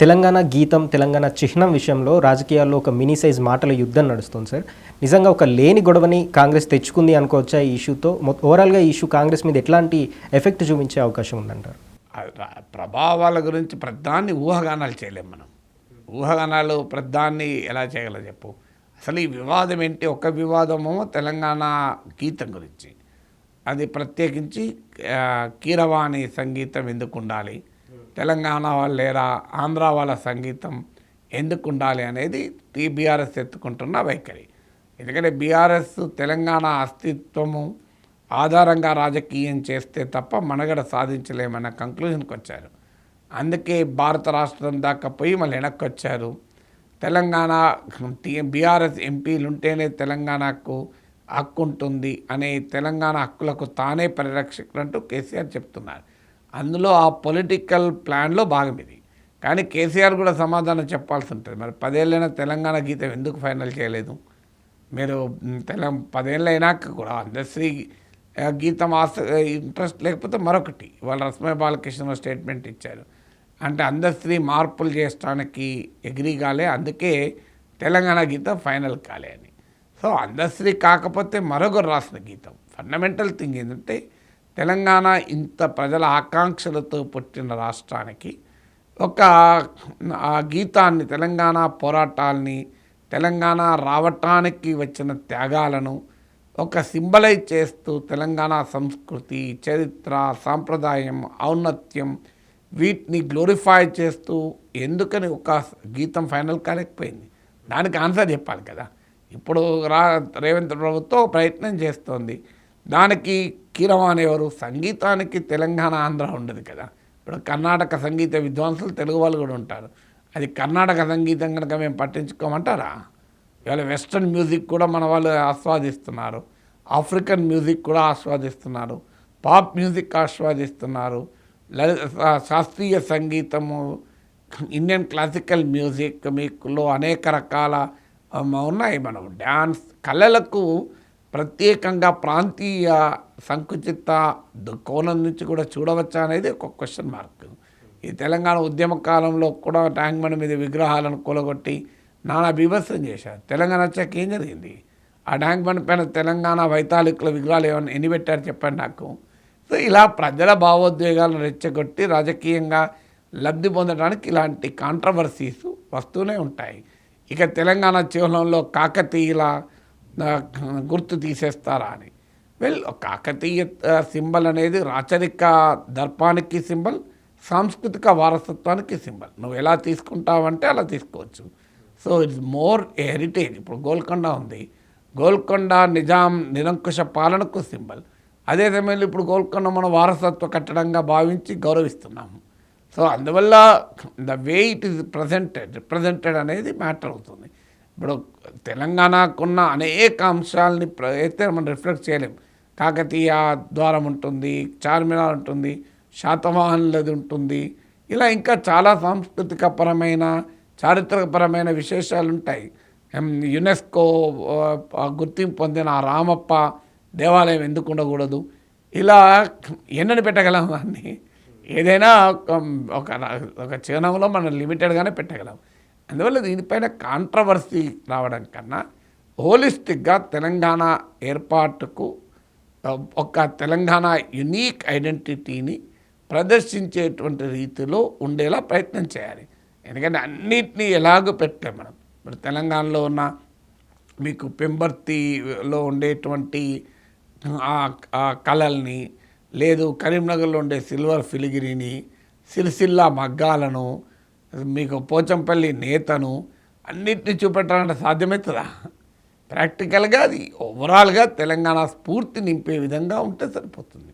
తెలంగాణ గీతం తెలంగాణ చిహ్నం విషయంలో రాజకీయాల్లో ఒక మినీ సైజ్ మాటల యుద్ధం నడుస్తుంది సార్. నిజంగా ఒక లేని గొడవని కాంగ్రెస్ తెచ్చుకుంది అనుకోవచ్చా ఈ ఇష్యూతో? ఓవరాల్గా ఈ ఇష్యూ కాంగ్రెస్ మీద ఎట్లాంటి ఎఫెక్ట్ చూపించే అవకాశం ఉందంటారు? ప్రభావాల గురించి ప్రధాన్ని ఊహగానాలు చేయలేం మనం. ఊహగానాలు ప్రధాన్ని ఎలా చేయగలం చెప్పు. అసలు ఈ వివాదం ఏంటి? ఒక వివాదము తెలంగాణ గీతం గురించి. అది ప్రత్యేకించి కీరవాణి సంగీతం ఎందుకు ఉండాలి? తెలంగాణ వాళ్ళు లేరా ఆంధ్ర వాళ్ళ సంగీతం ఎందుకు ఉండాలి అనేది టీ బీఆర్ఎస్ ఎత్తుకుంటున్న వైఖరి. ఎందుకంటే బీఆర్ఎస్ తెలంగాణ అస్తిత్వము ఆధారంగా రాజకీయం చేస్తే తప్ప మనుగడ సాధించలేమన్న కంక్లూజన్కి వచ్చారు. అందుకే భారత రాష్ట్రం దాకా పోయి మళ్ళీ వెనక్కి వచ్చారు. తెలంగాణ బీఆర్ఎస్ ఎంపీలు ఉంటేనే తెలంగాణకు హక్కు ఉంటుంది అనే తెలంగాణ హక్కులకు తానే పరిరక్షకుడు అంటూ కేసీఆర్ చెప్తున్నారు. అందులో ఆ పొలిటికల్ ప్లాన్లో భాగం ఇది. కానీ కేసీఆర్ కూడా సమాధానం చెప్పాల్సి ఉంటుంది. మరి పదేళ్ళైనా తెలంగాణ గీతం ఎందుకు ఫైనల్ చేయలేదు? మీరు తెలం పదేళ్ళైనాక కూడా అందశ్రీ ఆ, గీతం ఆస ఇంట్రెస్ట్ లేకపోతే మరొకటి. వాళ్ళు రస్మయ బాలకృష్ణ స్టేట్మెంట్ ఇచ్చారు. అంటే అందశ్రీ మార్పులు చేయడానికి ఎగ్రీ కాలే అందుకే తెలంగాణ గీతం ఫైనల్ కాలే అని. సో అందశ్రీ కాకపోతే మరొకరు రాసిన గీతం. ఫండమెంటల్ థింగ్ ఏంటంటే తెలంగాణ ఇంత ప్రజల ఆకాంక్షలతో పుట్టిన రాష్ట్రానికి ఒక ఆ గీతాన్ని తెలంగాణ పోరాటాల్ని తెలంగాణ రావటానికి వచ్చిన త్యాగాలను ఒక సింబలైజ్ చేస్తూ తెలంగాణ సంస్కృతి చరిత్ర సాంప్రదాయం ఔన్నత్యం వీటిని గ్లోరిఫై చేస్తూ ఎందుకని ఒక గీతం ఫైనల్ కాలేకపోయింది? దానికి ఆన్సర్ చెప్పాలి కదా. ఇప్పుడు రా రేవంత్ ప్రభుత్వం ప్రయత్నం చేస్తోంది. దానికి కీరవాణి ఎవరు సంగీతానికి తెలంగాణ ఆంధ్ర ఉండదు కదా. ఇప్పుడు కర్ణాటక సంగీత విద్వాంసులు తెలుగు వాళ్ళు కూడా ఉంటారు. అది కర్ణాటక సంగీతం కనుక మేము పట్టించుకోమంటారా? ఇవాళ వెస్ట్రన్ మ్యూజిక్ కూడా మన వాళ్ళు ఆస్వాదిస్తున్నారు. ఆఫ్రికన్ మ్యూజిక్ కూడా ఆస్వాదిస్తున్నారు. Pop music ఆస్వాదిస్తున్నారు. శాస్త్రీయ సంగీతము ఇండియన్ క్లాసికల్ మ్యూజిక్ మీకులో అనేక రకాల ఉన్నాయి. మనం డ్యాన్స్ కళలకు ప్రత్యేకంగా ప్రాంతీయ సంకుచిత కోణం నుంచి కూడా చూడవచ్చా అనేది ఒక క్వశ్చన్ మార్క్ ఈ తెలంగాణ ఉద్యమ కాలంలో కూడా ట్యాంక్ బండ్ మీద విగ్రహాలను కూలగొట్టి నానా బీభత్సం చేశారు. తెలంగాణ వచ్చాక ఏం జరిగింది? ఆ ట్యాంక్ బండ్ పైన తెలంగాణ వైతాళికుల విగ్రహాలు ఏమైనా ఎన్ని పెట్టారు చెప్పండి నాకు. సో ఇలా ప్రజల భావోద్వేగాలను రెచ్చగొట్టి రాజకీయంగా లబ్ధి పొందడానికి ఇలాంటి కాంట్రవర్సీస్ వస్తూనే ఉంటాయి. ఇక తెలంగాణ జీవనంలో కాకతీయుల గుర్తు తీసేస్తారా అని. వెల్ కాకతీయ సింబల్ అనేది రాచరిక దర్పానికి సింబల్ సాంస్కృతిక వారసత్వానికి సింబల్. నువ్వు ఎలా తీసుకుంటావంటే అలా తీసుకోవచ్చు. So it's more heritage. ఇప్పుడు గోల్కొండ ఉంది. గోల్కొండ నిజాం నిరంకుశ పాలనకు సింబల్. అదే సమయంలో ఇప్పుడు గోల్కొండ మనం వారసత్వ కట్టడంగా భావించి గౌరవిస్తున్నాము. సో అందువల్ల the way it is presented represented అనేది మ్యాటర్ అవుతుంది. ఇప్పుడు తెలంగాణకున్న అనేక అంశాలని అయితే మనం రిఫ్లెక్ట్ చేయలేం. కాకతీయ ద్వారం ఉంటుంది చార్మినార్ ఉంటుంది శాతవాహనులది ఉంటుంది. ఇలా ఇంకా చాలా సాంస్కృతిక పరమైన చారిత్రకపరమైన విశేషాలు ఉంటాయి యునెస్కో గుర్తింపు పొందిన ఆ రామప్ప దేవాలయం ఎందుకు ఉండకూడదు? ఇలా ఎన్నని పెట్టగలం దాన్ని ఏదైనా ఒక ఒక ఒక చిహ్నంలో మనం లిమిటెడ్గానే పెట్టగలం. అందువల్ల దీనిపైన కాంట్రవర్సీ రావడం కన్నా హోలిస్టిక్గా తెలంగాణ ఏర్పాటుకు ఒక తెలంగాణ యునీక్ ఐడెంటిటీని ప్రదర్శించేటువంటి రీతిలో ఉండేలా ప్రయత్నం చేయాలి. ఎందుకంటే అన్నిటినీ ఎలాగో పెట్టాం మనం. ఇప్పుడు తెలంగాణలో ఉన్న మీకు పెంబర్తిలో ఉండేటువంటి ఆ- కళల్ని లేదు కరీంనగర్లో ఉండే సిల్వర్ ఫిలిగిరిని సిరిసిల్ల మగ్గాలను మీకు పోచంపల్లి నేతను అన్నిటిని చూపెట్టాలంటే సాధ్యమవుతుందా? ప్రాక్టికల్గా అది ఓవరాల్గా తెలంగాణ స్ఫూర్తి నింపే విధంగా ఉంటే సరిపోతుంది.